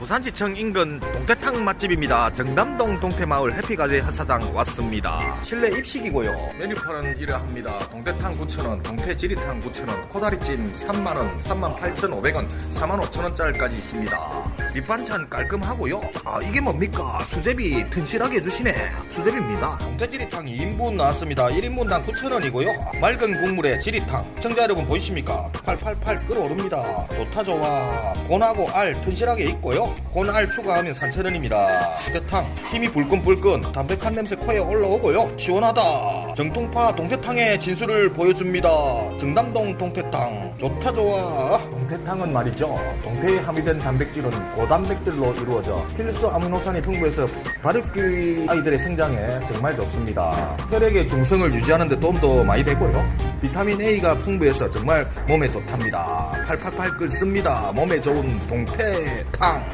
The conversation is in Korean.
부산시청 인근 동태탕 맛집입니다. 정담동 동태마을 해피가게 핫사장 왔습니다. 실내 입식이고요. 메뉴판은 이래 합니다. 동태탕 9,000원, 동태지리탕 9,000원, 코다리찜 3만원, 38,500원, 45,000원짜리까지 있습니다. 밑반찬 깔끔하고요. 아 이게 뭡니까? 수제비 튼실하게 해주시네. 수제비입니다. 동태지리탕 2인분 나왔습니다. 1인분당 9,000원이고요. 맑은 국물에 지리탕. 시청자 여러분 보이십니까? 팔팔팔 끓어오릅니다. 좋다 좋아. 곤하고 알 튼실하게 있고요. 곤알 추가하면 3,000원입니다. 동태탕 힘이 불끈불끈 담백한 냄새 코에 올라오고요. 시원하다. 정통파 동태탕의 진수를 보여줍니다. 정담동 동태탕 좋다 좋아. 동태탕은 말이죠. 동태에 함유된 단백질은 고단백질로 이루어져 필수 아미노산이 풍부해서 발육기 아이들의 성장에 정말 좋습니다. 혈액의 중성을 유지하는 데 도움도 많이 되고요. 비타민 A가 풍부해서 정말 몸에 좋답니다. 팔팔팔 끓습니다. 몸에 좋은 동태탕.